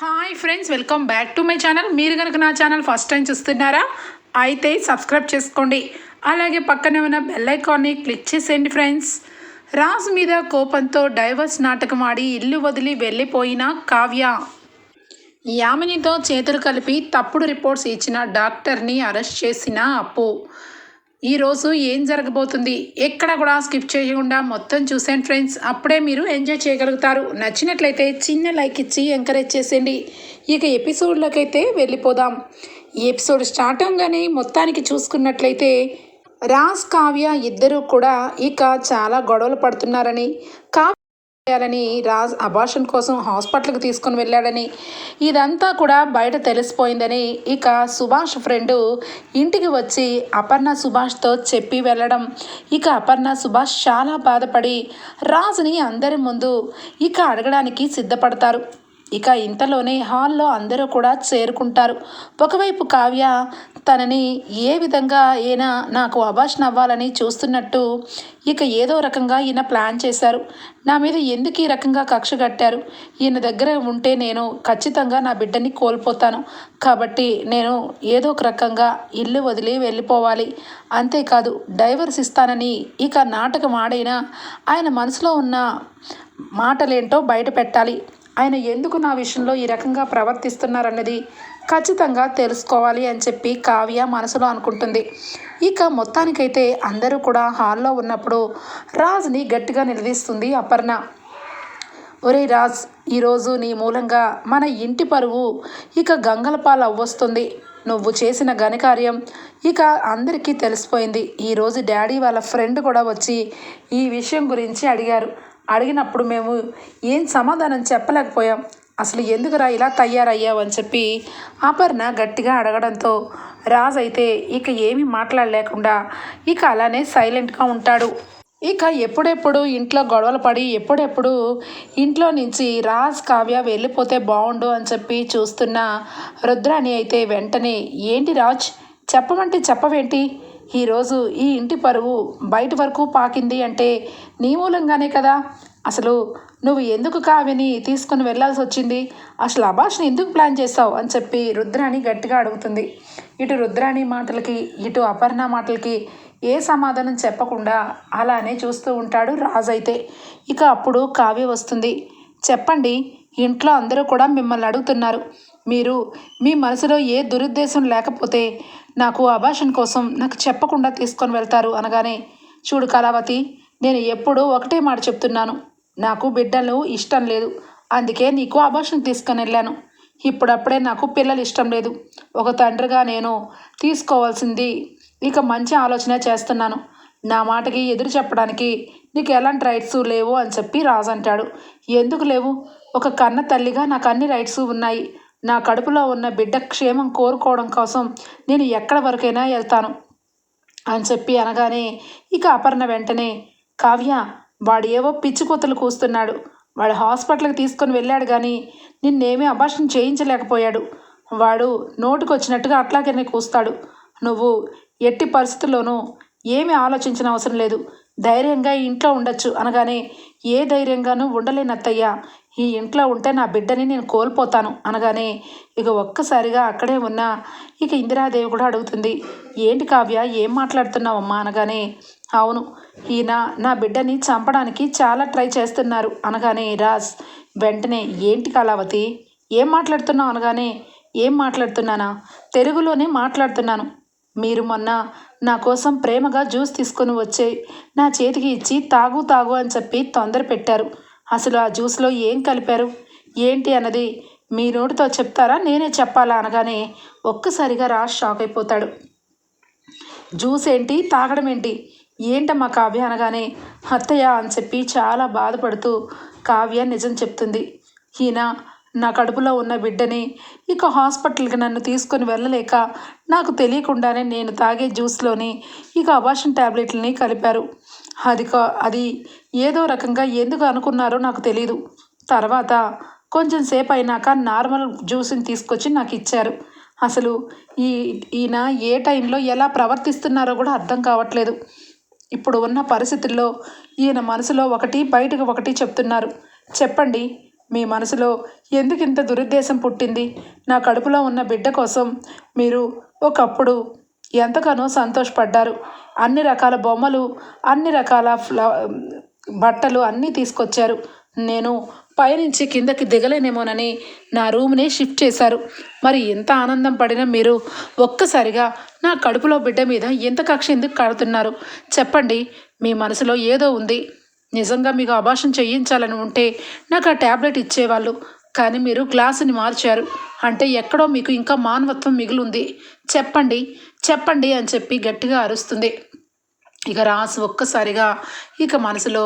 Hi friends welcome back to my channel మీరు కనుక నా ఛానల్ ఫస్ట్ టైం చూస్తున్నారా అయితే సబ్స్క్రైబ్ చేసుకోండి. అలాగే పక్కనే ఉన్న బెల్ ఐకాన్ని క్లిక్ చేసేయండి ఫ్రెండ్స్ రాజు మీద కోపంతో డైవర్స్ నాటకం ఆడి ఇల్లు వదిలి వెళ్ళిపోయిన కావ్య. యామినితో చేతులు కలిపి తప్పుడు రిపోర్ట్స్ ఇచ్చిన డాక్టర్ని అరెస్ట్ చేసిన అప్పు. ఈరోజు ఏం జరగబోతుంది? ఎక్కడ కూడా స్కిప్ చేయకుండా మొత్తం చూసాను ఫ్రెండ్స్. అప్పుడే మీరు ఎంజాయ్ చేయగలుగుతారు. నచ్చినట్లయితే చిన్న లైక్ ఇచ్చి ఎంకరేజ్ చేసేయండి. ఇక ఎపిసోడ్లోకి అయితే వెళ్ళిపోదాం. ఈ ఎపిసోడ్ స్టార్ట్ అవగానే మొత్తానికి చూసుకున్నట్లయితే రాజ్ కావ్య ఇద్దరు కూడా ఇక చాలా గొడవలు పడుతున్నారని కా చేయాలని రాజ్ అబార్షన్ కోసం హాస్పిటల్కి తీసుకొని వెళ్ళాడని ఇదంతా కూడా బయట తెలిసిపోయిందని ఇక సుభాష్ ఫ్రెండ్ ఇంటికి వచ్చి అపర్ణ సుభాష్తో చెప్పి వెళ్ళడం. ఇక అపర్ణ సుభాష్ చాలా బాధపడి రాజుని అందరి ముందు ఇక అడగడానికి సిద్ధపడతారు. ఇక ఇంతలోనే హాల్లో అందరూ కూడా చేరుకుంటారు. ఒకవైపు కావ్య తనని ఏ విధంగా అయినా నాకు అభాషణ అవ్వాలని చూస్తున్నట్టు ఇక ఏదో రకంగా ఈయన ప్లాన్ చేశారు. నా మీద ఎందుకు ఈ రకంగా కక్ష కట్టారు? ఈయన దగ్గర ఉంటే నేను ఖచ్చితంగా నా బిడ్డని కోల్పోతాను. కాబట్టి నేను ఏదో ఒక రకంగా ఇల్లు వదిలి వెళ్ళిపోవాలి. అంతేకాదు డైవర్స్ ఇస్తానని ఇక నాటకం ఆడైనా ఆయన మనసులో ఉన్న మాటలేంటో బయట పెట్టాలి. ఆయన ఎందుకు నా విషయంలో ఈ రకంగా ప్రవర్తిస్తున్నారన్నది ఖచ్చితంగా తెలుసుకోవాలి అని చెప్పి కావ్య మనసులో అనుకుంటుంది. ఇక మొత్తానికైతే అందరూ కూడా హాల్లో ఉన్నప్పుడు రాజ్ని గట్టిగా నిలదీస్తుంది అపర్ణ. ఒరే రాజ్ ఈరోజు నీ మూలంగా మన ఇంటి పరువు ఇక గంగల అవ్వొస్తుంది. నువ్వు చేసిన ఘనకార్యం ఇక అందరికీ తెలిసిపోయింది. ఈరోజు డాడీ వాళ్ళ ఫ్రెండ్ కూడా వచ్చి ఈ విషయం గురించి అడిగారు. అడిగినప్పుడు మేము ఏం సమాధానం చెప్పలేకపోయాం. అసలు ఎందుకురా ఇలా తయారయ్యావు అని చెప్పి అపర్ణ గట్టిగా అడగడంతో రాజ్ అయితే ఇక ఏమీ మాట్లాడలేకుండా ఇక అలానే సైలెంట్గా ఉంటాడు. ఇక ఎప్పుడెప్పుడు ఇంట్లో గొడవలు పడి ఎప్పుడెప్పుడు ఇంట్లో నుంచి రాజ్ కావ్య వెళ్ళిపోతే బాగుండు అని చెప్పి చూస్తున్న రుద్రాని అయితే వెంటనే ఏంటి రాజ్? చెప్పమంటే చెప్పవేంటి? ఈరోజు ఈ ఇంటి పరువు బయట వరకు పాకింది అంటే నీ మూలంగానే కదా. అసలు నువ్వు ఎందుకు కావ్యని తీసుకుని వెళ్ళాల్సి వచ్చింది? అసలు అభాష్ని ఎందుకు ప్లాన్ చేస్తావు అని చెప్పి రుద్రాణి గట్టిగా అడుగుతుంది. ఇటు రుద్రాణి మాటలకి ఇటు అపర్ణ మాటలకి ఏ సమాధానం చెప్పకుండా అలానే చూస్తూ ఉంటాడు రాజు అయితే. ఇక అప్పుడు కావ్య వస్తుంది. చెప్పండి ఇంట్లో అందరూ కూడా మిమ్మల్ని అడుగుతున్నారు. మీరు మీ మనసులో ఏ దురుద్దేశం లేకపోతే నాకు అభాషణ కోసం నాకు చెప్పకుండా తీసుకొని వెళ్తారు అనగానే చూడు కళావతి నేను ఎప్పుడూ ఒకటే మాట చెప్తున్నాను. నాకు బిడ్డలు ఇష్టం లేదు. అందుకే నీకు అభాషణ తీసుకొని వెళ్ళాను. ఇప్పుడప్పుడే నాకు పిల్లలు ఇష్టం లేదు. ఒక తండ్రిగా నేను తీసుకోవాల్సింది ఇక మంచి ఆలోచన చేస్తున్నాను. నా మాటకి ఎదురు చెప్పడానికి నీకు ఎలాంటి రైట్స్ లేవు అని చెప్పి రాజు అంటాడు. ఎందుకు లేవు? ఒక కన్న తల్లిగా నాకు అన్ని రైట్స్ ఉన్నాయి. నా కడుపులో ఉన్న బిడ్డ క్షేమం కోరుకోవడం కోసం నేను ఎక్కడ వరకైనా వెళ్తాను అని చెప్పి అనగానే ఇక అపర్ణ వెంటనే కావ్య వాడు ఏవో పిచ్చి కూతలు కూస్తున్నాడు. వాడు హాస్పిటల్కి తీసుకొని వెళ్ళాడు కానీ నిన్నేమీ అభాషణ చేయించలేకపోయాడు. వాడు నోటుకొచ్చినట్టుగా అట్లాగనే కూస్తాడు. నువ్వు ఎట్టి పరిస్థితుల్లోనూ ఏమీ ఆలోచించిన అవసరం లేదు. ధైర్యంగా ఈ ఇంట్లో ఉండొచ్చు అనగానే ఏ ధైర్యంగానూ ఉండలేనత్తయ్యా. ఈ ఇంట్లో ఉంటే నా బిడ్డని నేను కోల్పోతాను. అనగానే ఇక ఒక్కసారిగా అక్కడే ఉన్న. ఇక ఇందిరాదేవి కూడా అడుగుతుంది ఏంటి కావ్య ఏం మాట్లాడుతున్నావమ్మా? అనగానే అవును ఈయన నా బిడ్డని చంపడానికి చాలా ట్రై చేస్తున్నారు. అనగానే రాజ్ వెంటనే ఏంటి కళావతి? ఏం మాట్లాడుతున్నావు? అనగానే ఏం మాట్లాడుతున్నానా? తెలుగులోనే మాట్లాడుతున్నాను. మీరు మొన్న నా కోసం ప్రేమగా జ్యూస్ తీసుకొని వచ్చే నా చేతికి ఇచ్చి తాగు తాగు అని చెప్పి తొందర పెట్టారు. అసలు ఆ జ్యూస్లో ఏం కలిపారు? ఏంటి అన్నది మీ నోటితో చెప్తారా? నేనే చెప్పాలా అనగానే ఒక్కసారిగా రాజ్ షాక్ అయిపోతాడు. జ్యూస్ ఏంటి? తాగడం ఏంటి? ఏంటమ్మా కావ్య అనగానే అత్తయ్య అని చెప్పి చాలా బాధపడుతూ కావ్య నిజం చెప్తుంది. ఈయన నా కడుపులో ఉన్న బిడ్డని ఇక హాస్పిటల్కి నన్ను తీసుకొని వెళ్ళలేక నాకు తెలియకుండానే నేను తాగే జ్యూస్లోని ఇక అబాషన్ ట్యాబ్లెట్లని కలిపారు. అది అది ఏదో రకంగా ఎందుకు అనుకున్నారో నాకు తెలీదు. తర్వాత కొంచెం సేపు అయినాక నార్మల్ జ్యూస్ని తీసుకొచ్చి నాకు ఇచ్చారు. అసలు ఈ ఈయన ఏ టైంలో ఎలా ప్రవర్తిస్తున్నారో కూడా అర్థం కావట్లేదు. ఇప్పుడు ఉన్న పరిస్థితుల్లో ఈయన మనసులో ఒకటి బయటకు ఒకటి చెప్తున్నారు. చెప్పండి మీ మనసులో ఎందుకు ఇంత దురుద్దేశం పుట్టింది? నా కడుపులో ఉన్న బిడ్డ కోసం మీరు ఒకప్పుడు ఎంతగానో సంతోషపడ్డారు. అన్ని రకాల బొమ్మలు అన్ని రకాల ఫ్ల బట్టలు అన్నీ తీసుకొచ్చారు. నేను పైనుంచి కిందకి దిగలేనేమోనని నా రూమ్ని షిఫ్ట్ చేశారు. మరి ఎంత ఆనందం పడినా మీరు ఒక్కసారిగా నా కడుపులో బిడ్డ మీద ఎంత కక్ష ఎందుకు కడుతున్నారు? చెప్పండి మీ మనసులో ఏదో ఉంది. నిజంగా మీకు అభాషణ చేయించాలని ఉంటే నాకు ఆ ట్యాబ్లెట్ ఇచ్చేవాళ్ళు. కానీ మీరు గ్లాసుని మార్చారు. అంటే ఎక్కడో మీకు ఇంకా మానవత్వం మిగిలింది. చెప్పండి చెప్పండి అని చెప్పి గట్టిగా అరుస్తుంది. ఇక రాసు ఒక్కసారిగా ఇక మనసులో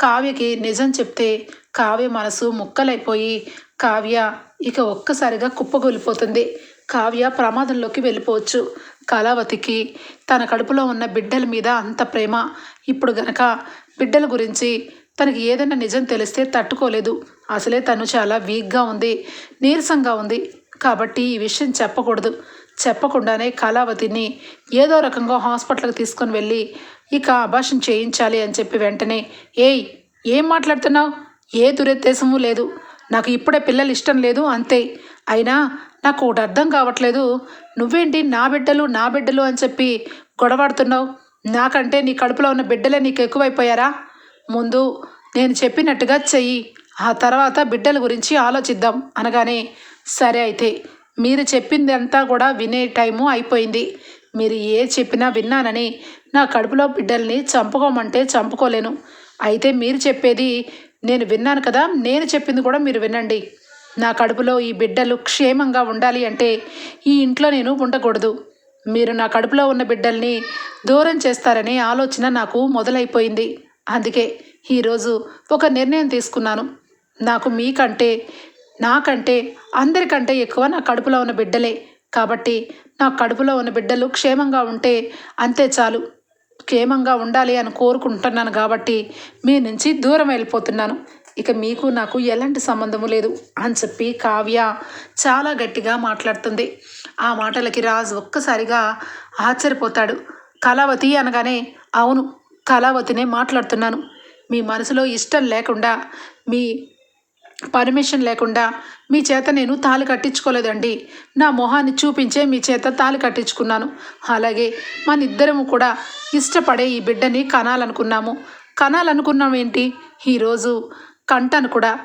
కావ్యకి నిజం చెప్తే కావ్య మనసు ముక్కలైపోయి కావ్య ఇక ఒక్కసారిగా కుప్పగొలిపోతుంది కావ్య ప్రమాదంలోకి వెళ్ళిపోవచ్చు. కళావతికి తన కడుపులో ఉన్న బిడ్డల మీద అంత ప్రేమ. ఇప్పుడు గనక బిడ్డల గురించి తనకి ఏదైనా నిజం తెలిస్తే తట్టుకోలేదు. అసలే తను చాలా వీక్గా ఉంది నీరసంగా ఉంది. కాబట్టి ఈ విషయం చెప్పకూడదు. చెప్పకుండానే కళావతిని ఏదో రకంగా హాస్పిటల్కి తీసుకొని వెళ్ళి ఇక అభాషణ చేయించాలి అని చెప్పి వెంటనే ఏయ్ ఏం మాట్లాడుతున్నావు? ఏ దురుద్దేశము లేదు. నాకు ఇప్పుడే పిల్లలు ఇష్టం లేదు అంతే. అయినా నాకు ఒకటి అర్థం కావట్లేదు. నువ్వేంటి నా బిడ్డలు నా బిడ్డలు అని చెప్పి గొడవాడుతున్నావు? నాకంటే నీ కడుపులో ఉన్న బిడ్డలే నీకు ఎక్కువైపోయారా? ముందు నేను చెప్పినట్టుగా చెయ్యి. ఆ తర్వాత బిడ్డల గురించి ఆలోచిద్దాం. అనగానే సరే అయితే మీరు చెప్పింది అంతా కూడా వినే టైము అయిపోయింది. మీరు ఏ చెప్పినా విన్నానని నా కడుపులో బిడ్డల్ని చంపుకోమంటే చంపుకోలేను. అయితే మీరు చెప్పేది నేను విన్నాను కదా నేను చెప్పింది కూడా మీరు వినండి. నా కడుపులో ఈ బిడ్డలు క్షేమంగా ఉండాలి అంటే ఈ ఇంట్లో నేను ఉండకూడదు. మీరు నా కడుపులో ఉన్న బిడ్డల్ని దూరం చేస్తారనే ఆలోచన నాకు మొదలైపోయింది. అందుకే ఈరోజు ఒక నిర్ణయం తీసుకున్నాను. నాకు మీకంటే నాకంటే అందరికంటే ఎక్కువ నా కడుపులో ఉన్న బిడ్డలే. కాబట్టి నా కడుపులో ఉన్న బిడ్డలు క్షేమంగా ఉంటే అంతే చాలు. క్షేమంగా ఉండాలి అని కోరుకుంటున్నాను కాబట్టి మీ నుంచి దూరం వెళ్ళిపోతున్నాను. ఇక మీకు నాకు ఎలాంటి సంబంధము లేదు అని చెప్పి కావ్య చాలా గట్టిగా మాట్లాడుతుంది. ఆ మాటలకి రాజు ఒక్కసారిగా ఆశ్చర్యపోతాడు. కళావతి అనగానే అవును కళావతినే మాట్లాడుతున్నాను. మీ మనసులో ఇష్టం లేకుండా మీ పర్మిషన్ లేకుండా మీ చేత నేను తాళి కట్టించుకోలేదండి. నా మొహాన్ని చూపించే మీ చేత తాళి కట్టించుకున్నాను. అలాగే మన ఇద్దరము కూడా ఇష్టపడే ఈ బిడ్డని కనాలనుకున్నాము. కనాలనుకున్నాం ఏంటి ఈరోజు కంటను కూడా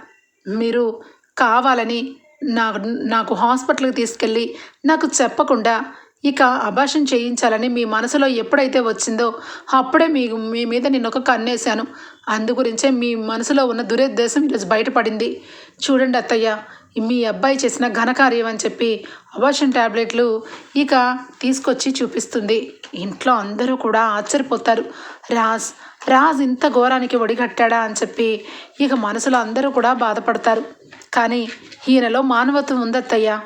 మీరు కావాలని నా నాకు హాస్పిటల్కి తీసుకెళ్ళి నాకు చెప్పకుండా ఇక అభాషణ చేయించాలని మీ మనసులో ఎప్పుడైతే వచ్చిందో అప్పుడే మీ మీ మీద నేను ఒక కన్నేశాను. అందుగురించే మీ మనసులో ఉన్న దురుద్దేశం ఈరోజు బయటపడింది. చూడండి అత్తయ్య మీ అబ్బాయి చేసిన ఘనకార్యం అని చెప్పి అబాషన్ ట్యాబ్లెట్లు ఇక తీసుకొచ్చి చూపిస్తుంది. ఇంట్లో అందరూ కూడా ఆశ్చర్యపోతారు. రాజ్ రాజ్ ఇంత ఘోరానికి ఒడిగట్టాడా అని చెప్పి ఇక మనసులో అందరూ కూడా బాధపడతారు. కానీ ఈయనలో మానవత్వం ఉందత్తయ్యా.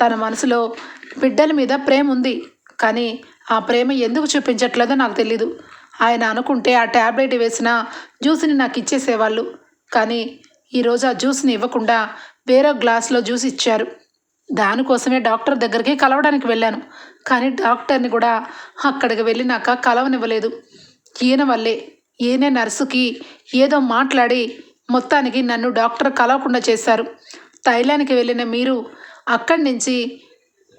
తన మనసులో బిడ్డల మీద ప్రేమ ఉంది కానీ ఆ ప్రేమ ఎందుకు చూపించట్లేదో నాకు తెలీదు. ఆయన అనుకుంటే ఆ ట్యాబ్లెట్ వేసిన జ్యూస్ని నాకు ఇచ్చేసేవాళ్ళు కానీ ఈరోజు ఆ జ్యూస్ని ఇవ్వకుండా వేరే గ్లాస్లో జ్యూస్ ఇచ్చారు. దానికోసమే డాక్టర్ దగ్గరికి కలవడానికి వెళ్ళాను కానీ డాక్టర్ని కూడా అక్కడికి వెళ్ళినాక కలవనివ్వలేదు. ఈయన వల్లే ఈయనే నర్సుకి ఏదో మాట్లాడి మొత్తానికి నన్ను డాక్టర్ కలవకుండా చేశారు. థైలాండ్కి వెళ్ళిన మీరు అక్కడి నుంచి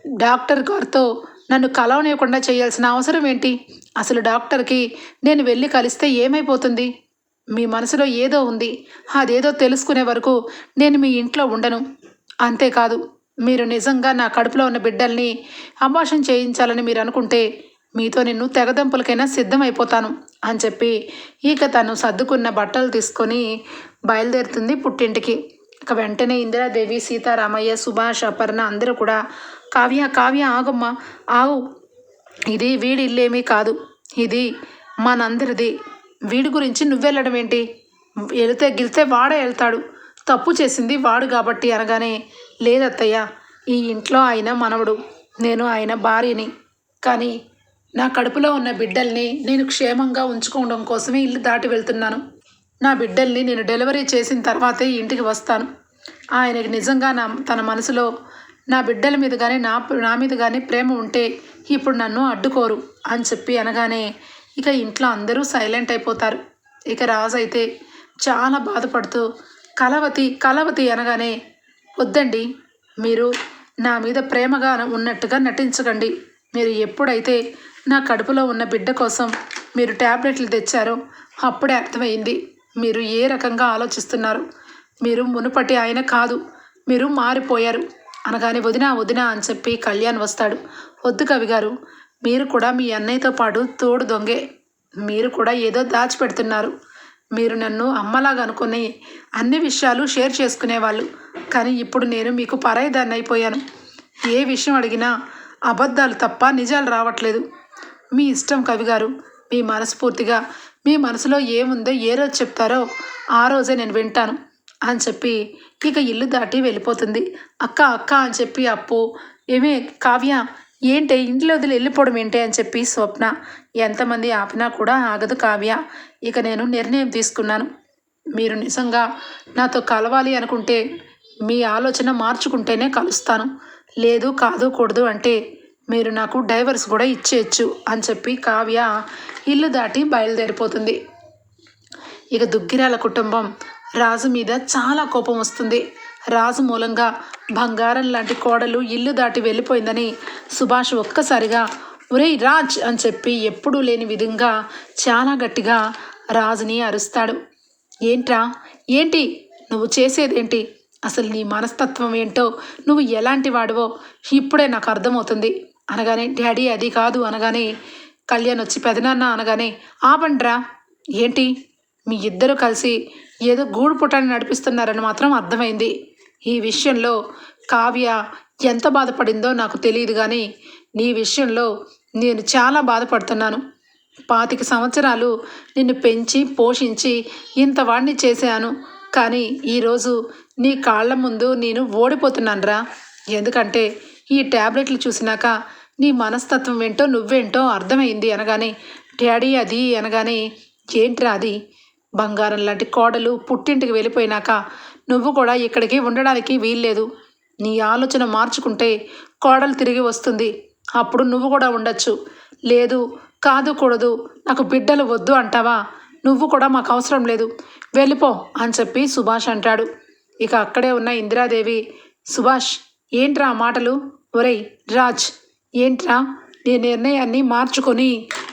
డాక్టర్ గారితో నన్ను కలవనివ్వకుండా చేయాల్సిన అవసరం ఏంటి? అసలు డాక్టర్కి నేను వెళ్ళి కలిస్తే ఏమైపోతుంది? మీ మనసులో ఏదో ఉంది. అదేదో తెలుసుకునే వరకు నేను మీ ఇంట్లో ఉండను. అంతేకాదు మీరు నిజంగా నా కడుపులో ఉన్న బిడ్డల్ని అభాషణ చేయించాలని మీరు అనుకుంటే మీతో నిన్ను తెగదంపులకైనా సిద్ధమైపోతాను అని చెప్పి ఇక తను సర్దుకున్న బట్టలు తీసుకొని బయలుదేరుతుంది పుట్టింటికి. ఇక వెంటనే ఇందిరాదేవి సీతారామయ్య సుభాష్ అపర్ణ అందరూ కూడా కావ్య కావ్య ఆగమ్మా ఆగు. ఇది వీడి ఇల్లేమీ కాదు. ఇది మనందరిది. వీడి గురించి నువ్వెళ్ళడం ఏంటి? వెళితే గిలితే వాడే వెళ్తాడు. తప్పు చేసింది వాడు కాబట్టి అనగానే లేదత్తయ్య ఈ ఇంట్లో ఆయన మనవడు. నేను ఆయన భార్యని. కానీ నా కడుపులో ఉన్న బిడ్డల్ని నేను క్షేమంగా ఉంచుకోవడం కోసమే ఇల్లు దాటి వెళ్తున్నాను. నా బిడ్డల్ని నేను డెలివరీ చేసిన తర్వాతే ఇంటికి వస్తాను. ఆయనకి నిజంగా నా తన మనసులో నా బిడ్డల మీద కానీ నా నా మీద కానీ ప్రేమ ఉంటే ఇప్పుడు నన్ను అడ్డుకోరు అని చెప్పి అనగానే ఇక ఇంట్లో అందరూ సైలెంట్ అయిపోతారు. ఇక రాజు అయితే చాలా బాధపడుతూ కలవతి కలవతి అనగానే వద్దండి మీరు నా మీద ప్రేమగా ఉన్నట్టుగా నటించకండి. మీరు ఎప్పుడైతే నా కడుపులో ఉన్న బిడ్డ కోసం మీరు ట్యాబ్లెట్లు తెచ్చారో అప్పుడే అర్థమైంది. మీరు ఏ రకంగా ఆలోచిస్తున్నారు? మీరు మునుపటి ఆయన కాదు. మీరు మారిపోయారు. అనగానే వదినా వదినా అని చెప్పి కళ్యాణ్ వస్తాడు. వద్దు కవి గారు మీరు కూడా మీ అన్నయ్యతో పాటు తోడు దొంగే. మీరు కూడా ఏదో దాచిపెడుతున్నారు. మీరు నన్ను అమ్మలాగా అనుకుని అన్ని విషయాలు షేర్ చేసుకునేవాళ్ళు. కానీ ఇప్పుడు నేను మీకు పరాయిదాన్ని అయిపోయాను ఏ విషయం అడిగినా అబద్ధాలు తప్ప నిజాలు రావట్లేదు. మీ ఇష్టం కవి గారు. మీ మనస్ఫూర్తిగా మీ మనసులో ఏముందో ఏ రోజు చెప్తారో ఆ రోజే నేను వింటాను అని చెప్పి ఇక ఇల్లు దాటి వెళ్ళిపోతుంది. అక్క అక్క అని చెప్పి అప్పు ఏమే కావ్య ఏంటి ఇంట్లో వదిలి వెళ్ళిపోవడం ఏంటి? అని చెప్పి స్వప్న ఎంతమంది ఆపినా కూడా ఆగదు కావ్య ఇక నేను నిర్ణయం తీసుకున్నాను. మీరు నిజంగా నాతో కలవాలి అనుకుంటే మీ ఆలోచన మార్చుకుంటేనే కలుస్తాను. లేదు కాదు కూడదు అంటే మీరు నాకు డైవర్స్ కూడా ఇచ్చేయచ్చు అని చెప్పి కావ్య ఇల్లు దాటి బయలుదేరిపోతుంది. ఇక దుగ్గిరాల కుటుంబం రాజు మీద చాలా కోపం వస్తుంది. రాజు మూలంగా బంగారం లాంటి కోడలు ఇల్లు దాటి వెళ్ళిపోయిందని సుభాష్ ఒక్కసారిగా ఒరేయ్ రాజ్ అని చెప్పి ఎప్పుడూ లేని విధంగా చాలా గట్టిగా రాజుని అరుస్తాడు. ఏంట్రా? ఏంటి? నువ్వు చేసేదేంటి? అసలు నీ మనస్తత్వం ఏంటో? నువ్వు ఎలాంటి వాడివో? ఇప్పుడే నాకు అర్థమవుతుంది. అనగానే డాడీ అది కాదు అనగానే కళ్యాణ్ వచ్చి పెదనాన్న అనగానే ఆపండ్రా ఏంటి? మీ ఇద్దరు కలిసి ఏదో గూడు పుటాన్ని నడిపిస్తున్నారని మాత్రం అర్థమైంది. ఈ విషయంలో కావ్య ఎంత బాధపడిందో నాకు తెలియదు కానీ నీ విషయంలో నేను చాలా బాధపడుతున్నాను. పాతిక సంవత్సరాలు నిన్ను పెంచి పోషించి ఇంత వాడిని చేశాను. కానీ ఈరోజు నీ కాళ్ళ ముందు నేను ఓడిపోతున్నానురా. ఎందుకంటే ఈ ట్యాబ్లెట్లు చూసినాక నీ మనస్తత్వం ఏంటో నువ్వేంటో అర్థమైంది అనగానే డాడీ అది అనగానే ఏంట్రా అది? బంగారం లాంటి కోడలు పుట్టింటికి వెళ్ళిపోయినాక నువ్వు కూడా ఇక్కడికి ఉండడానికి వీల్లేదు. నీ ఆలోచన మార్చుకుంటే కోడలు తిరిగి వస్తుంది. అప్పుడు నువ్వు కూడా ఉండొచ్చు. లేదు కాదు కూడదు నాకు బిడ్డలు వద్దు అంటావా? నువ్వు కూడా మాకు అవసరం లేదు. వెళ్ళిపో అని చెప్పి సుభాష్ అంటాడు. ఇక అక్కడే ఉన్న ఇందిరాదేవి సుభాష్ ఏంట్రా మాటలు? ఒరేయ్ రాజ్ ఏంట్రా? నీ నిర్ణయాన్ని మార్చుకొని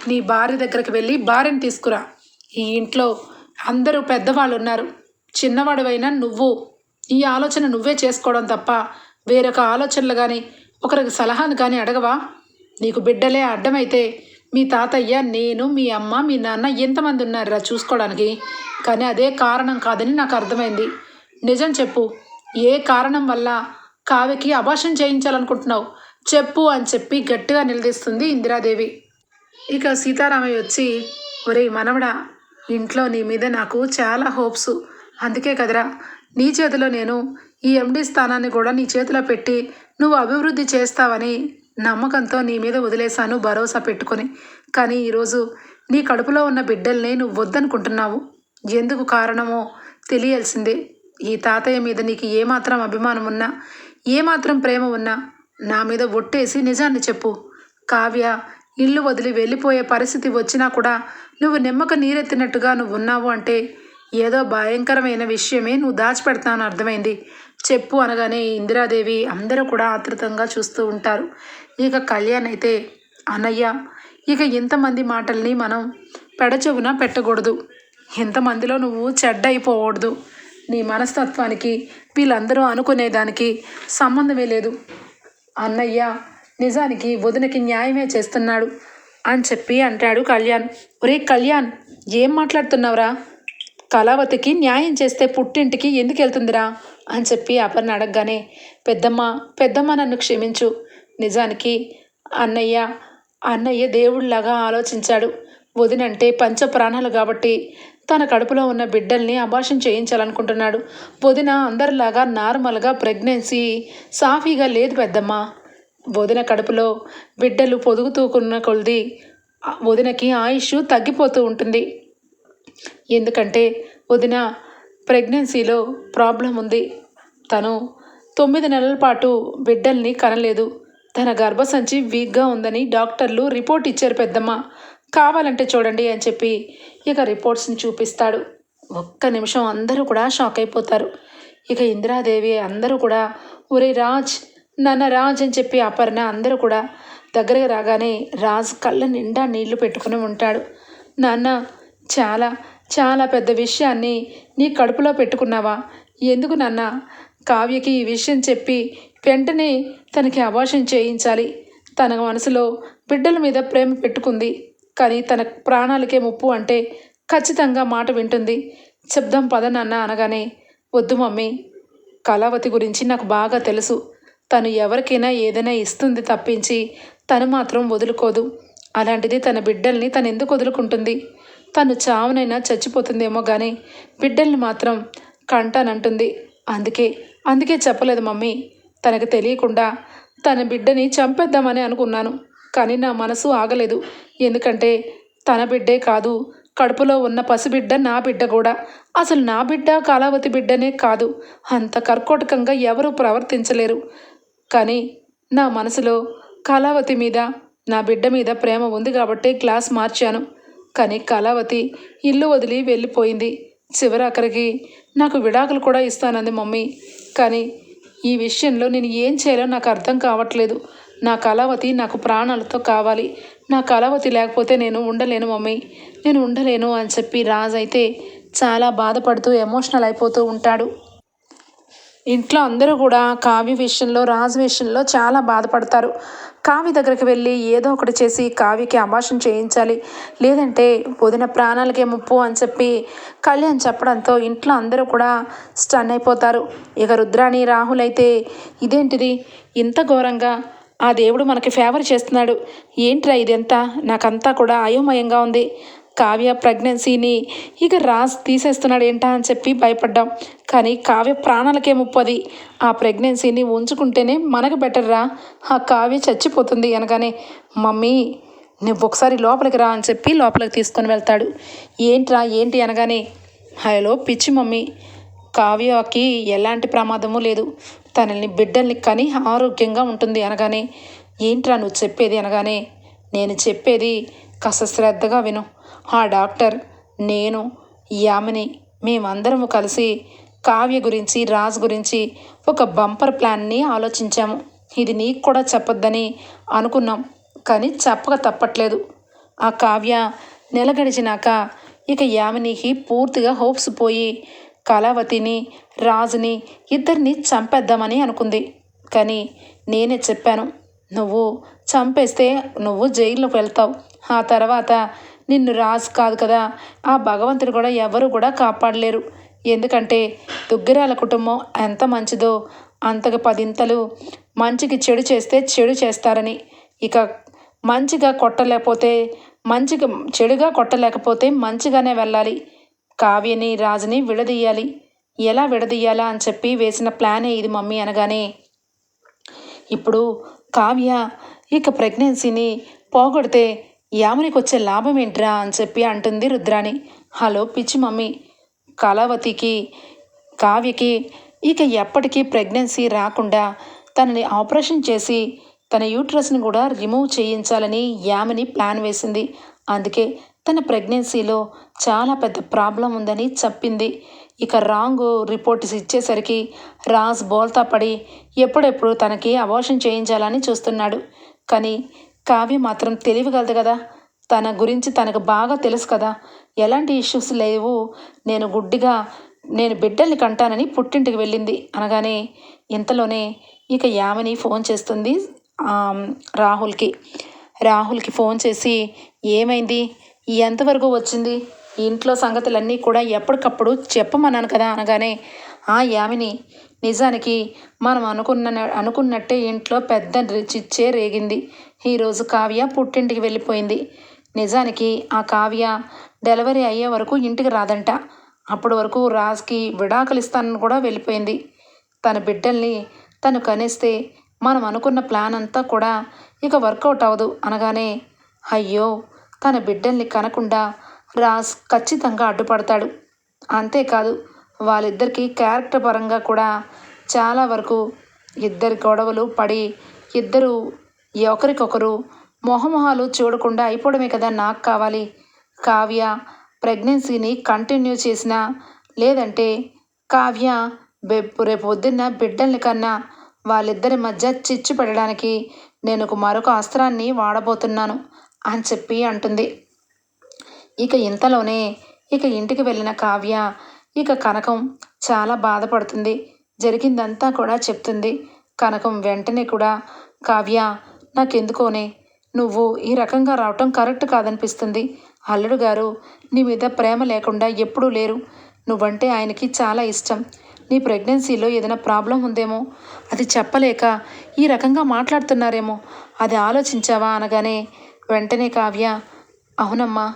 నీ భార్య దగ్గరికి వెళ్ళి భార్యను తీసుకురా. ఈ ఇంట్లో అందరూ పెద్దవాళ్ళు ఉన్నారు చిన్నవాడివైనా నువ్వు. ఈ ఆలోచన నువ్వే చేసుకోవడం తప్ప వేరొక ఆలోచనలు కానీ ఒకరికి సలహాను కానీ అడగవా? నీకు బిడ్డలే అడ్డమైతే మీ తాతయ్య నేను మీ అమ్మ మీ నాన్న ఎంతమంది ఉన్నారా చూసుకోవడానికి? కానీ అదే కారణం కాదని నాకు అర్థమైంది. నిజం చెప్పు ఏ కారణం వల్ల కావ్యకి అభాషణ చేయించాలనుకుంటున్నావు. చెప్పు అని చెప్పి గట్టిగా నిలదీస్తుంది ఇందిరాదేవి. ఇక సీతారామయ్య వచ్చి ఒరే మనవడా ఇంట్లో నీ మీద నాకు చాలా హోప్స్. అందుకే కదరా నీ చేతిలో నేను ఈ ఎండి స్థానాన్ని కూడా నీ చేతిలో పెట్టి నువ్వు అభివృద్ధి చేస్తావని నమ్మకంతో నీ మీద వదిలేశాను భరోసా పెట్టుకొని. కానీ ఈరోజు నీ కడుపులో ఉన్న బిడ్డల్ని నువ్వు వద్దనుకుంటున్నావు. ఎందుకు కారణమో తెలియాల్సిందే. ఈ తాతయ్య మీద నీకు ఏమాత్రం అభిమానం ఉన్నా ఏమాత్రం ప్రేమ ఉన్నా నా మీద ఒట్టేసి నిజాన్ని చెప్పు. కావ్య ఇల్లు వదిలి వెళ్ళిపోయే పరిస్థితి వచ్చినా కూడా నువ్వు నిమ్మక నీరెత్తినట్టుగా నువ్వు ఉన్నావు అంటే ఏదో భయంకరమైన విషయమే నువ్వు దాచిపెడతాను అర్థమైంది. చెప్పు అనగానే ఇందిరాదేవి అందరూ కూడా ఆతృతంగా చూస్తూ ఉంటారు. ఇక కళ్యాణ్ అయితే అన్నయ్య ఇక ఇంతమంది మాటల్ని మనం పెడచెవున పెట్టకూడదు. ఇంతమందిలో నువ్వు చెడ్డ అయిపోకూడదు నీ మనస్తత్వానికి వీళ్ళందరూ అనుకునేదానికి సంబంధమే లేదు. అన్నయ్య నిజానికి వదినకి న్యాయమే చేస్తున్నాడు అని చెప్పి అంటాడు కళ్యాణ్. ఒరే కళ్యాణ్ ఏం మాట్లాడుతున్నావురా? కళావతికి న్యాయం చేస్తే పుట్టింటికి ఎందుకు వెళ్తుందిరా? అని చెప్పి అపర్ణ అడగగానే పెద్దమ్మ పెద్దమ్మ నన్ను క్షమించు. నిజానికి అన్నయ్య అన్నయ్య దేవుళ్ళలాగా ఆలోచించాడు. వదినంటే పంచ ప్రాణాలు కాబట్టి తన కడుపులో ఉన్న బిడ్డల్ని అభాషం చేయించాలనుకుంటున్నాడు. వదిన అందరిలాగా నార్మల్గా ప్రెగ్నెన్సీ. సాఫీగా లేదు పెద్దమ్మ. వదిన కడుపులో బిడ్డలు పొదుగుతూకున్న కొలిది వదినకి ఆయుష్ తగ్గిపోతూ ఉంటుంది. ఎందుకంటే వదిన ప్రెగ్నెన్సీలో ప్రాబ్లం ఉంది. తను తొమ్మిది నెలల పాటు బిడ్డల్ని కనలేదు. తన గర్భసంచి వీక్గా ఉందని డాక్టర్లు రిపోర్ట్ ఇచ్చారు పెద్దమ్మ. కావాలంటే చూడండి అని చెప్పి ఇక రిపోర్ట్స్ని చూపిస్తాడు. ఒక్క నిమిషం అందరూ కూడా షాక్ అయిపోతారు. ఇక ఇందిరాదేవి అందరూ కూడా ఒరే రాజ్ నాన్న రాజ్ అని చెప్పి అపర్ణ అందరూ కూడా దగ్గరకు రాగానే రాజ్ కళ్ళ నిండా నీళ్ళు పెట్టుకుని ఉంటాడు. నాన్న చాలా చాలా పెద్ద విషయాన్ని నీ కడుపులో పెట్టుకున్నావా? ఎందుకు నాన్న? కావ్యకి ఈ విషయం చెప్పి వెంటనే తనకి అభాషణ చేయించాలి. తన మనసులో బిడ్డల మీద ప్రేమ పెట్టుకుంది. కానీ తన ప్రాణాలకే ముప్పు అంటే ఖచ్చితంగా మాట వింటుంది. చెప్దాం పద నాన్న అనగానే వద్దు మమ్మీ కళావతి గురించి నాకు బాగా తెలుసు. తను ఎవరికైనా ఏదైనా ఇస్తుంది తప్పించి తను మాత్రం వదులుకోదు. అలాంటిది తన బిడ్డల్ని తను ఎందుకు వదులుకుంటుంది? తను చావునైనా చచ్చిపోతుందేమో కానీ బిడ్డల్ని మాత్రం కంటానంటుంది. అందుకే అందుకే చెప్పలేదు మమ్మీ. తనకు తెలియకుండా తన బిడ్డని చంపేద్దామని అనుకున్నాను. కానీ నా మనసు ఆగలేదు. ఎందుకంటే తన బిడ్డే కాదు. కడుపులో ఉన్న పసిబిడ్డ నా బిడ్డ కూడా. అసలు నా బిడ్డ కాలావతి బిడ్డనే కాదు. అంత కర్కోటకంగా ఎవరూ ప్రవర్తించలేరు. కానీ నా మనసులో కళావతి మీద నా బిడ్డ మీద ప్రేమ ఉంది కాబట్టి క్లాస్ మార్చాను. కానీ కళావతి ఇల్లు వదిలి వెళ్ళిపోయింది. చివరాఖరికి నాకు విడాకులు కూడా ఇస్తానంది మమ్మీ. కానీ ఈ విషయంలో నేను ఏం చేయాలో నాకు అర్థం కావట్లేదు. నా కళావతి నాకు ప్రాణాలతో కావాలి. నా కళావతి లేకపోతే నేను ఉండలేను మమ్మీ. నేను ఉండలేను అని చెప్పి రాజ్ అయితే చాలా బాధపడుతూ ఎమోషనల్ అయిపోతూ ఉంటాడు. ఇంట్లో అందరూ కూడా కావ్య విషయంలో రాజు విషయంలో చాలా బాధపడతారు. కావి దగ్గరికి వెళ్ళి ఏదో ఒకటి చేసి కావ్యకి అభాషణ చేయించాలి. లేదంటే వదిన ప్రాణాలకే ముప్పు అని చెప్పి కళ్యాణ్ చెప్పడంతో ఇంట్లో అందరూ కూడా స్టన్ అయిపోతారు. ఇక రుద్రాణి రాహుల్ అయితే ఇదేంటిది? ఇంత ఘోరంగా ఆ దేవుడు మనకి ఫేవర్ చేస్తున్నాడు. ఏంట్రా ఇదంతా? నాకంతా కూడా అయోమయంగా ఉంది. కావ్య ప్రెగ్నెన్సీని ఇక రాజ్ తీసేస్తున్నాడు ఏంటా అని చెప్పి భయపడ్డాం. కానీ కావ్య ప్రాణాలకే ముప్పది ఆ ప్రెగ్నెన్సీని ఉంచుకుంటేనే మనకు బెటర్ రా. ఆ కావ్య చచ్చిపోతుంది అనగానే మమ్మీ నువ్వు ఒకసారి లోపలికి రా అని చెప్పి లోపలికి తీసుకొని వెళ్తాడు. ఏంట్రా ఏంటి? అనగానే హలో పిచ్చి మమ్మీ కావ్యకి ఎలాంటి ప్రమాదము లేదు. తనల్ని బిడ్డల్ని కానీ ఆరోగ్యంగా ఉంటుంది అనగానే ఏంట్రా నువ్వు చెప్పేది అనగానే నేను చెప్పేది కాస్త శ్రద్ధగా విను. ఆ డాక్టర్ నేను యామిని మేమందరము కలిసి కావ్య గురించి రాజ్ గురించి ఒక బంపర్ ప్లాన్ని ఆలోచించాము. ఇది నీకు కూడా చెప్పొద్దని అనుకున్నాం కానీ చెప్పక తప్పట్లేదు. ఆ కావ్య నెల గడిచినాక ఇక యామినికి పూర్తిగా హోప్స్ పోయి కళావతిని రాజుని ఇద్దరిని చంపేద్దామని అనుకుంది. కానీ నేనే చెప్పాను నువ్వు చంపేస్తే నువ్వు జైల్లోకి వెళ్తావు. ఆ తర్వాత నిన్ను రాజు కాదు కదా ఆ భగవంతుడు కూడా ఎవరు కూడా కాపాడలేరు. ఎందుకంటే దుగ్గిరాల కుటుంబం ఎంత మంచిదో అంతకు పదింతలు మంచికి చెడు చేస్తే చెడు చేస్తారని. ఇక మంచిగా కొట్టలేకపోతే మంచిగా చెడుగా కొట్టలేకపోతే మంచిగానే వెళ్ళాలి. కావ్యని రాజుని విడదీయాలి. ఎలా విడదీయాలా అని చెప్పి వేసిన ప్లానే ఇది మమ్మీ అనగానే ఇప్పుడు కావ్య ఇక ప్రెగ్నెన్సీని పోగొడితే యామునికి వచ్చే లాభం ఏంట్రా? అని చెప్పి అంటుంది రుద్రాణి. హలో పిచ్చి మమ్మీ కళావతికి కావ్యకి ఇక ఎప్పటికీ ప్రెగ్నెన్సీ రాకుండా తనని ఆపరేషన్ చేసి తన యూట్రస్ని కూడా రిమూవ్ చేయించాలని యామిని ప్లాన్ వేసింది. అందుకే తన ప్రెగ్నెన్సీలో చాలా పెద్ద ప్రాబ్లం ఉందని చెప్పింది. ఇక రాంగ్ రిపోర్ట్స్ ఇచ్చేసరికి రాజ్ బోల్తా పడి ఎప్పుడెప్పుడు తనకి అబోషన్ చేయించాలని చూస్తున్నాడు. కానీ కావ్య మాత్రం తెలియగలదు కదా. తన గురించి తనకు బాగా తెలుసు కదా. ఎలాంటి ఇష్యూస్ లేవు. నేను గుడ్డిగా నేను బిడ్డల్ని కంటానని పుట్టింటికి వెళ్ళింది అనగానే ఇంతలోనే ఇక యామిని ఫోన్ చేస్తుంది రాహుల్కి. రాహుల్కి ఫోన్ చేసి ఏమైంది? ఎంతవరకు వచ్చింది? ఇంట్లో సంగతులన్నీ కూడా ఎప్పటికప్పుడు చెప్పమన్నాను కదా అనగానే ఆ యామిని నిజానికి మనం అనుకున్న అనుకున్నట్టే ఇంట్లో పెద్ద చిచ్చే రేగింది. ఈరోజు కావ్య పుట్టింటికి వెళ్ళిపోయింది. నిజానికి ఆ కావ్య డెలివరీ అయ్యే వరకు ఇంటికి రాదంట. అప్పటి వరకు రాజ్కి విడాకులు ఇస్తానని కూడా వెళ్ళిపోయింది. తన బిడ్డల్ని తను కనేస్తే మనం అనుకున్న ప్లాన్ అంతా కూడా ఇక వర్కౌట్ అవ్వదు అనగానే అయ్యో! తన బిడ్డల్ని కనకుండా రాజ్ ఖచ్చితంగా అడ్డుపడతాడు. అంతేకాదు వాళ్ళిద్దరికీ క్యారెక్టర్ పరంగా కూడా చాలా వరకు ఇద్దరి గొడవలు పడి ఇద్దరు ఒకరికొకరు మొహమొహాలు చూడకుండా అయిపోవడమే కదా నాకు కావాలి. కావ్య ప్రెగ్నెన్సీని కంటిన్యూ చేసినా లేదంటే కావ్య రేపు పొద్దున్న బిడ్డల్ని కన్నా వాళ్ళిద్దరి మధ్య చిచ్చు పెట్టడానికి నేను ఒక మరొక అస్త్రాన్ని వాడబోతున్నాను. అని చెప్పి అంటుంది. ఇక ఇంతలోనే ఇక ఇంటికి వెళ్ళిన కావ్య ఇక కనకం చాలా బాధపడుతుంది. జరిగిందంతా కూడా చెప్తుంది. కనకం వెంటనే కూడా కావ్య నాకెందుకోనే? నువ్వు ఈ రకంగా రావటం కరెక్ట్ కాదనిపిస్తుంది. అల్లుడు గారు నీ మీద ప్రేమ లేకుండా ఎప్పుడూ లేరు. నువ్వంటే ఆయనకి చాలా ఇష్టం. నీ ప్రెగ్నెన్సీలో ఏదైనా ప్రాబ్లం ఉందేమో? అది చెప్పలేక ఈ రకంగా మాట్లాడుతున్నారేమో? అది ఆలోచించావా? అనగానే వెంటనే కావ్య అవునమ్మా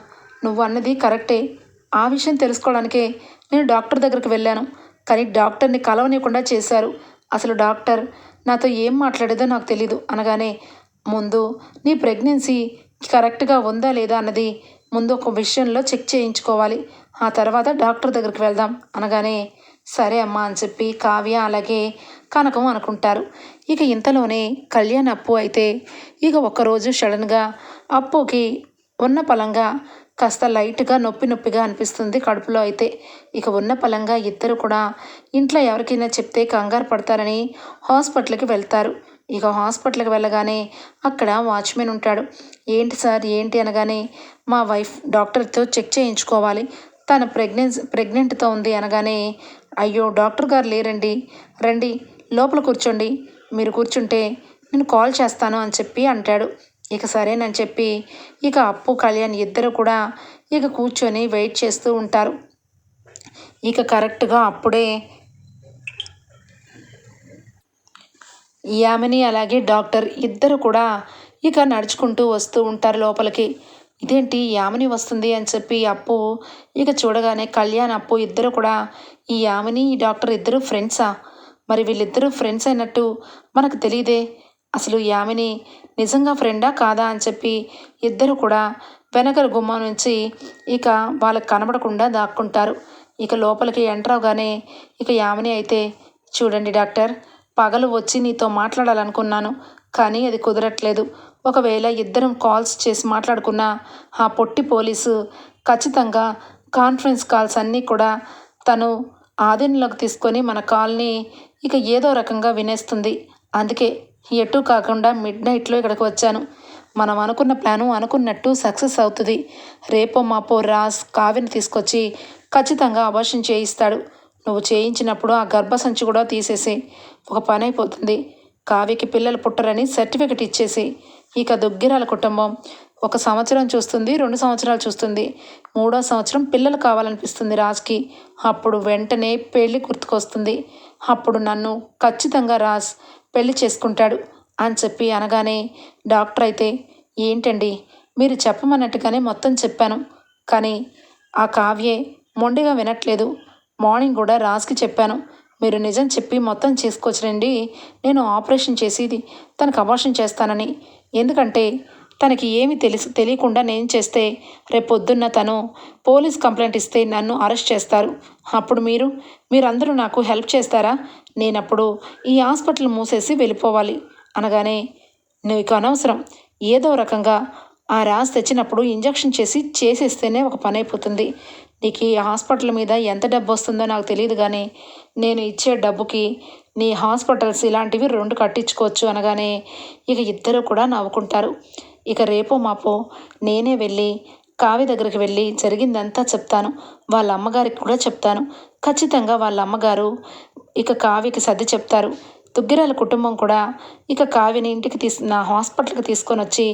నువ్వు అన్నది కరెక్టే. ఆ విషయం తెలుసుకోవడానికే నేను డాక్టర్ దగ్గరికి వెళ్ళాను. కానీ డాక్టర్ని కలవనీయకుండా చేశారు. అసలు డాక్టర్ నాతో ఏం మాట్లాడేదో నాకు తెలీదు. అనగానే ముందు నీ ప్రెగ్నెన్సీ కరెక్ట్గా ఉందా లేదా అన్నది ముందు ఒక విషయంలో చెక్ చేయించుకోవాలి. ఆ తర్వాత డాక్టర్ దగ్గరికి వెళ్దాం. అనగానే సరే అమ్మా అని చెప్పి కావ్య అలాగే కనకం అనుకుంటారు. ఇక ఇంతలోనే కళ్యాణ్ అప్పు అయితే ఇక ఒక్కరోజు సడన్గా అప్పుకి ఉన్న పలంగా కాస్త లైట్గా నొప్పి నొప్పిగా అనిపిస్తుంది కడుపులో అయితే. ఇక ఉన్న పలంగా ఇద్దరు కూడా ఇంట్లో ఎవరికైనా చెప్తే కంగారు పడతారని హాస్పిటల్కి వెళ్తారు. ఇక హాస్పిటల్కి వెళ్ళగానే అక్కడ వాచ్మెన్ ఉంటాడు. ఏంటి సార్ ఏంటి అనగానే మా వైఫ్ డాక్టర్తో చెక్ చేయించుకోవాలి. తను ప్రెగ్నెన్స్ ప్రెగ్నెంట్తో ఉంది అనగానే అయ్యో డాక్టర్ గారు లేరండి. రండి లోపల కూర్చోండి. మీరు కూర్చుంటే నేను కాల్ చేస్తాను అని చెప్పి అంటాడు. ఇక సరేనని చెప్పి ఇక అప్పు కళ్యాణ్ ఇద్దరు కూడా ఇక కూర్చొని వెయిట్ చేస్తూ ఉంటారు. ఇక కరెక్ట్గా అప్పుడే యామిని అలాగే డాక్టర్ ఇద్దరు కూడా ఇక నడుచుకుంటూ వస్తూ ఉంటారు లోపలికి. ఇదేంటి యామిని వస్తుంది అని చెప్పి అప్పు ఇక చూడగానే కళ్యాణ్ అప్పు ఇద్దరు కూడా ఈ యామిని ఈ డాక్టర్ ఇద్దరు ఫ్రెండ్సా మరి వీళ్ళిద్దరూ ఫ్రెండ్స్ అయినట్టు మనకు తెలియదే. అసలు యామిని నిజంగా ఫ్రెండా కాదా అని చెప్పి ఇద్దరు కూడా వెనకల గుమ్మం నుంచి ఇక వాళ్ళకి కనబడకుండా దాక్కుంటారు. ఇక లోపలికి ఎంటర్ అవగానే ఇక యామిని అయితే చూడండి డాక్టర్ పగలు వచ్చి నీతో మాట్లాడాలనుకున్నాను కానీ అది కుదరట్లేదు. ఒకవేళ ఇద్దరం కాల్స్ చేసి మాట్లాడుకున్నా ఆ పొట్టి పోలీసు ఖచ్చితంగా కాన్ఫరెన్స్ కాల్స్ అన్నీ కూడా తను ఆధీనంలోకి తీసుకొని మన కాల్ని ఇక ఏదో రకంగా వినేస్తుంది. అందుకే ఎటు కాకుండా మిడ్ నైట్లో ఇక్కడికి వచ్చాను. మనం అనుకున్న ప్లాను అనుకున్నట్టు సక్సెస్ అవుతుంది. రేపో మాపో రాస్ కావ్యను తీసుకొచ్చి ఖచ్చితంగా అబార్షన్ చేయిస్తాడు. నువ్వు చేయించినప్పుడు ఆ గర్భసంచి కూడా తీసేసి. ఒక పని అయిపోతుంది. కావ్యకి పిల్లలు పుట్టరని సర్టిఫికెట్ ఇచ్చేసి. ఇక దుగ్గిరాల కుటుంబం. ఒక సంవత్సరం చూస్తుంది రెండు సంవత్సరాలు చూస్తుంది. మూడో సంవత్సరం పిల్లలు కావాలనిపిస్తుంది రాజ్కి. అప్పుడు వెంటనే పెళ్ళి గుర్తుకొస్తుంది. అప్పుడు నన్ను ఖచ్చితంగా రాజ్ పెళ్ళి చేసుకుంటాడు అని చెప్పి అనగానే డాక్టర్ అయితే ఏంటండి? మీరు చెప్పమన్నట్టుగానే మొత్తం చెప్పాను. కానీ ఆ కావ్యే మొండిగా వినట్లేదు. మార్నింగ్ కూడా రాజ్కి చెప్పాను. మీరు నిజం చెప్పి మొత్తం చేసుకొచ్చిరండి. నేను ఆపరేషన్ చేసి తనకు అబార్షన్ చేస్తానని. ఎందుకంటే తనకి ఏమి తెలుసు తెలియకుండా నేను చేస్తే రేపొద్దున్న తను పోలీస్ కంప్లైంట్ ఇస్తే నన్ను అరెస్ట్ చేస్తారు. అప్పుడు మీరు మీరందరూ నాకు హెల్ప్ చేస్తారా? నేనప్పుడు ఈ హాస్పిటల్ మూసేసి వెళ్ళిపోవాలి. అనగానే నీకు అనవసరం. ఏదో రకంగా ఆ రాసి తెచ్చినప్పుడు ఇంజక్షన్ చేసి చేసేస్తేనే ఒక పని అయిపోతుంది. నీకు ఈ హాస్పిటల్ మీద ఎంత డబ్బు వస్తుందో నాకు తెలియదు కానీ నేను ఇచ్చే డబ్బుకి నీ హాస్పిటల్స్ ఇలాంటివి రెండు కట్టించుకోవచ్చు అనగానే ఇక ఇద్దరు కూడా నవ్వుకుంటారు. ఇక రేపో మాపో నేనే వెళ్ళి కావ్య దగ్గరికి వెళ్ళి జరిగిందంతా చెప్తాను. వాళ్ళ అమ్మగారికి కూడా చెప్తాను. ఖచ్చితంగా వాళ్ళ అమ్మగారు ఇక కావ్యకి సర్ది చెప్తారు. దుగ్గిరాల కుటుంబం కూడా ఇక కావ్యని ఇంటికి తీసు నా హాస్పిటల్కి తీసుకొని వచ్చి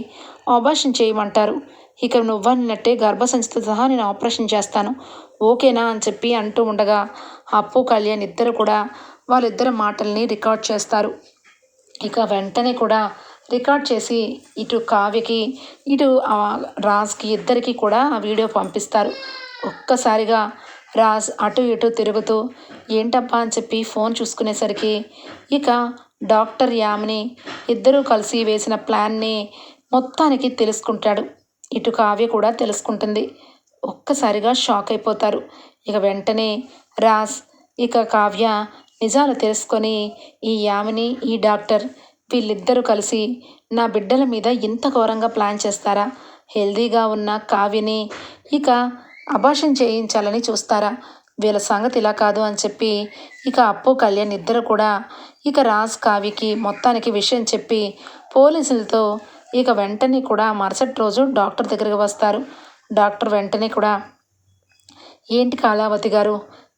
ఆపరేషన్ చేయమంటారు. ఇక నువ్వన్నట్టే గర్భసంచితో సహా నేను ఆపరేషన్ చేస్తాను. ఓకేనా అని చెప్పి అంటూ ఉండగా అప్పు కళ్యాణ్ ఇద్దరు కూడా వాళ్ళిద్దరి మాటల్ని రికార్డ్ చేస్తారు. ఇక వెంటనే కూడా రికార్డ్ చేసి ఇటు కావ్యకి ఇటు రాజ్కి ఇద్దరికి కూడా ఆ వీడియో పంపిస్తారు. ఒక్కసారిగా రాజ్ అటు ఇటు తిరుగుతూ ఏంటప్పా అని చెప్పి ఫోన్ చూసుకునేసరికి ఇక డాక్టర్ యామిని ఇద్దరూ కలిసి వేసిన ప్లాన్ని మొత్తానికి తెలుసుకుంటాడు. ఇటు కావ్య కూడా తెలుసుకుంటుంది. ఒక్కసారిగా షాక్ అయిపోతారు. ఇక వెంటనే రాజ్ ఇక కావ్య నిజాలు తెలుసుకొని ఈ యామిని ఈ డాక్టర్ వీళ్ళిద్దరూ కలిసి నా బిడ్డల మీద ఇంత ఘోరంగా ప్లాన్ చేస్తారా? హెల్దీగా ఉన్న కావ్యని ఇక అబార్షన్ చేయించాలని చూస్తారా? వీళ్ళ సంగతి ఇలా కాదు అని చెప్పి ఇక అప్పు కళ్యాణ్ ఇద్దరు కూడా ఇక రాజ్ కావికి మొత్తానికి విషయం చెప్పి పోలీసులతో ఇక వెంటనే కూడా మరుసటి రోజు డాక్టర్ దగ్గరికి వస్తారు. డాక్టర్ వెంటనే కూడా ఏంటి కాళావతి గారు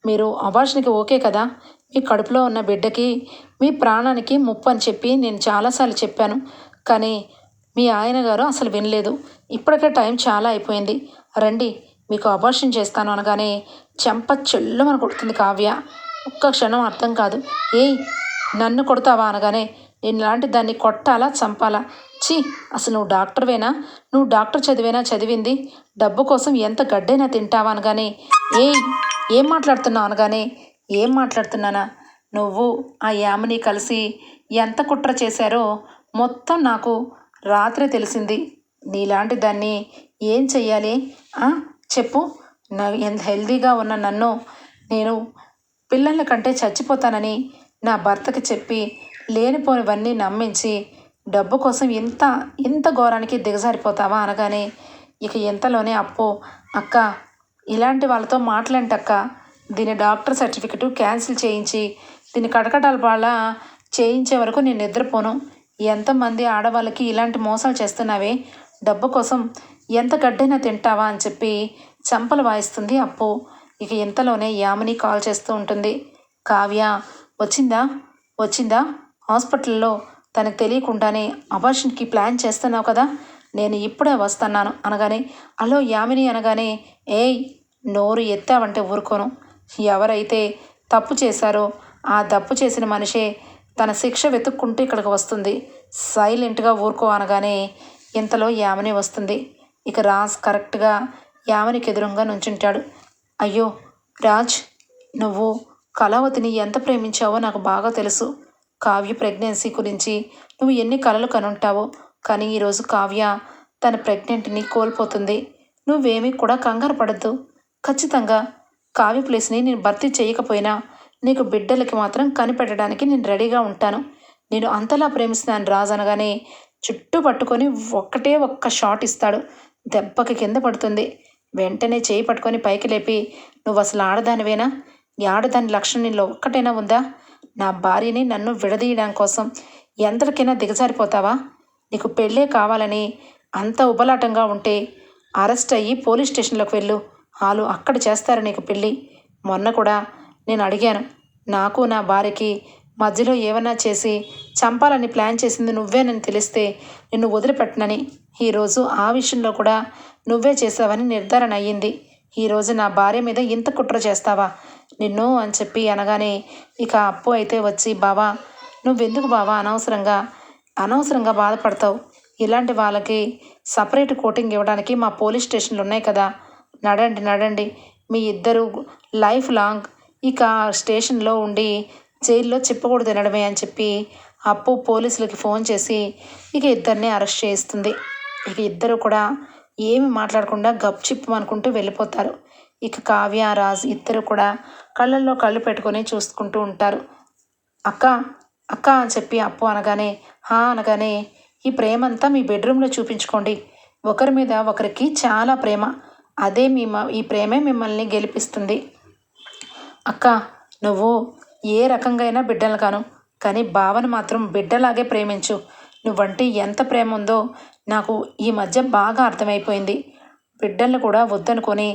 మీరు అబార్షన్కి ఓకే కదా? మీ కడుపులో ఉన్న బిడ్డకి మీ ప్రాణానికి ముప్పు అని చెప్పి నేను చాలాసార్లు చెప్పాను. కానీ మీ ఆయన గారు అసలు వినలేదు. ఇప్పటికే టైం చాలా అయిపోయింది. రండి మీకు అబార్షన్ చేస్తాను అనగానే చెంప చెల్లుమని కొడుతుంది కావ్య. ఒక్క క్షణం అర్థం కాదు. ఏయ్ నన్ను కొడతావా అనగానే నేను ఇలాంటి దాన్ని కొట్టాలా చంపాలా? ఛీ అసలు నువ్వు డాక్టర్వేనా నువ్వు డాక్టర్ చదివేనా? చదివింది. డబ్బు కోసం ఎంత గడ్డైనా తింటావా అనగానే ఏయ్ ఏం మాట్లాడుతున్నావు అనగానే ఏం మాట్లాడుతున్నానా? నువ్వు ఆ యామిని కలిసి ఎంత కుట్ర చేశారో మొత్తం నాకు రాత్రి తెలిసింది. నీలాంటి దాన్ని ఏం చెయ్యాలి? ఆ? చెప్పు. నా ఎంత హెల్దీగా ఉన్న నన్ను నేను పిల్లల కంటే చచ్చిపోతానని నా భర్తకి చెప్పి లేనిపోనివన్నీ నమ్మించి డబ్బు కోసం ఇంత ఇంత ఘోరానికి దిగజారిపోతావా అనగానే ఇక ఇంతలోనే అప్పు. అక్క ఇలాంటి వాళ్ళతో మాట్లాంటక్క దీని డాక్టర్ సర్టిఫికెట్ క్యాన్సిల్ చేయించి దీని కటకటాల పాల చేయించే వరకు నేను నిద్రపోను. ఎంతమంది ఆడవాళ్ళకి ఇలాంటి మోసాలు చేస్తున్నావే? డబ్బు కోసం ఎంత గడ్డైనా తింటావా అని చెప్పి చంపలు వాయిస్తుంది అప్పు. ఇక ఇంతలోనే యామిని కాల్ చేస్తూ ఉంటుంది. కావ్య వచ్చిందా? వచ్చిందా? హాస్పిటల్లో తనకు తెలియకుండానే అబార్షన్కి ప్లాన్ చేస్తున్నావు కదా? నేను ఇప్పుడే వస్తున్నాను. అనగానే హలో యామిని అనగానే ఏయ్ నోరు ఎత్తావంటే ఊరుకోను. ఎవరైతే తప్పు చేశారో ఆ తప్పు చేసిన మనిషే తన శిక్ష వెతుక్కుంటూ ఇక్కడికి వస్తుంది. సైలెంట్గా ఊరుకో అనగానే ఇంతలో యామని వస్తుంది. ఇక రాజ్ కరెక్ట్గా యామనికి ఎదురుగా నుంచుంటాడు. అయ్యో రాజ్ నువ్వు కళావతిని ఎంత ప్రేమించావో నాకు బాగా తెలుసు. కావ్య ప్రెగ్నెన్సీ గురించి నువ్వు ఎన్ని కలలు కనుంటావో కానీ ఈరోజు కావ్య తన ప్రెగ్నెంట్ని కోల్పోతుంది. నువ్వేమీ కూడా కంగారు పడద్దు. ఖచ్చితంగా కావ్య ప్లేస్ని నేను భర్తీ చేయకపోయినా నీకు బిడ్డలకి మాత్రం కనిపెట్టడానికి నేను రెడీగా ఉంటాను. నేను అంతలా ప్రేమిస్తున్నాను రాజు అనగానే చుట్టూ పట్టుకొని ఒక్కటే ఒక్క షాట్ ఇస్తాడు. దెబ్బకి కింద పడుతుంది. వెంటనే చేయి పట్టుకొని పైకి లేపి నువ్వు అసలు ఆడదానివేనా? ఈ ఆడదాని లక్షణం నీలో ఒక్కటైనా ఉందా? నా భార్యని నన్ను విడదీయడం కోసం ఎంతటికైనా దిగజారిపోతావా? నీకు పెళ్ళే కావాలని అంత ఉబలాటంగా ఉంటే అరెస్ట్ అయ్యి పోలీస్ స్టేషన్లోకి వెళ్ళు. వాళ్ళు అక్కడ చేస్తారు నీకు పెళ్ళి మొన్న కూడా నేను అడిగాను. నాకు నా భార్యకి మధ్యలో ఏమన్నా చేసి చంపాలని ప్లాన్ చేసింది నువ్వేనని తెలిస్తే నిన్ను వదిలిపెట్టనని. ఈరోజు ఆ విషయంలో కూడా నువ్వే చేసావని నిర్ధారణ అయ్యింది. ఈరోజు నా భార్య మీద ఇంత కుట్ర చేస్తావా? నిన్ను అని చెప్పి అనగానే ఇక అప్పు అయితే వచ్చి బావా నువ్వెందుకు బావా అనవసరంగా అనవసరంగా బాధపడతావు? ఇలాంటి వాళ్ళకి సపరేట్ కోటింగ్ ఇవ్వడానికి మా పోలీస్ స్టేషన్లు ఉన్నాయి కదా. నడండి నడండి. మీ ఇద్దరు లైఫ్ లాంగ్ ఇక స్టేషన్లో ఉండి జైల్లో చెప్పకూడదు తినడమే అని చెప్పి అప్పు పోలీసులకి ఫోన్ చేసి ఇక ఇద్దరిని అరెస్ట్ చేస్తుంది ఇక ఇద్దరు కూడా ఏమి మాట్లాడకుండా గప్చిప్పు అనుకుంటూ వెళ్ళిపోతారు. ఇక కావ్య రాజ్ ఇద్దరు కూడా కళ్ళల్లో కళ్ళు పెట్టుకొని చూసుకుంటూ ఉంటారు. అక్క అక్క అని చెప్పి అప్పు అనగానే హా అనగానే ఈ ప్రేమంతా మీ బెడ్రూమ్లో చూపించుకోండి. ఒకరి మీద ఒకరికి చాలా ప్రేమ. అదే మీ ఈ ప్రేమే మిమ్మల్ని గెలిపిస్తుంది. అక్క నువ్వు ఏ రకంగా అయినా బిడ్డలు కాను కానీ బావను మాత్రం బిడ్డలాగే ప్రేమించు. నువ్వంటే ఎంత ప్రేమ ఉందో నాకు ఈ మధ్య బాగా అర్థమైపోయింది. బిడ్డల్ని కూడా వద్దనుకొని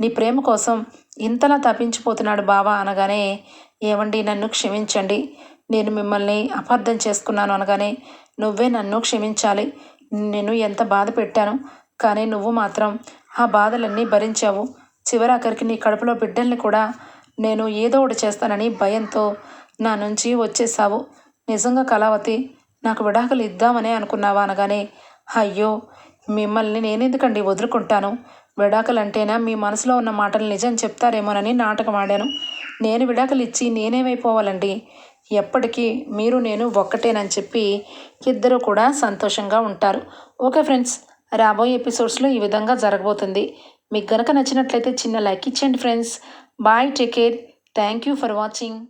నీ ప్రేమ కోసం ఇంతలా తప్పించిపోతున్నాడు బావా అనగానే ఏమండి నన్ను క్షమించండి. నేను మిమ్మల్ని అపార్థం చేసుకున్నాను అనగానే నువ్వే నన్ను క్షమించాలి. నేను ఎంత బాధ పెట్టాను కానీ నువ్వు మాత్రం ఆ బాధలన్నీ భరించావు. చివరాఖరికి నీ కడుపులో బిడ్డల్ని కూడా నేను ఏదో ఒకటి చేస్తానని భయంతో నా నుంచి వచ్చేసావు నిజంగా కళావతి నాకు విడాకులు ఇద్దామనే అనుకున్నావా అనగానే అయ్యో మిమ్మల్ని నేనెందుకండి వదులుకుంటాను? విడాకులు అంటేనా మీ మనసులో ఉన్న మాటలు నిజం చెప్తారేమోనని నాటకం ఆడాను. నేను విడాకులు ఇచ్చి నేనేమైపోవాలండి? ఎప్పటికీ మీరు నేను ఒక్కటేనని చెప్పి ఇద్దరు కూడా సంతోషంగా ఉంటారు. ఓకే ఫ్రెండ్స్ రాబోయే ఎపిసోడ్స్లో ఈ విధంగా జరగబోతుంది. మీకు గనక నచ్చినట్లయితే చిన్న లైక్ ఇచ్చేయండి friends. Bye take care. Thank you for watching.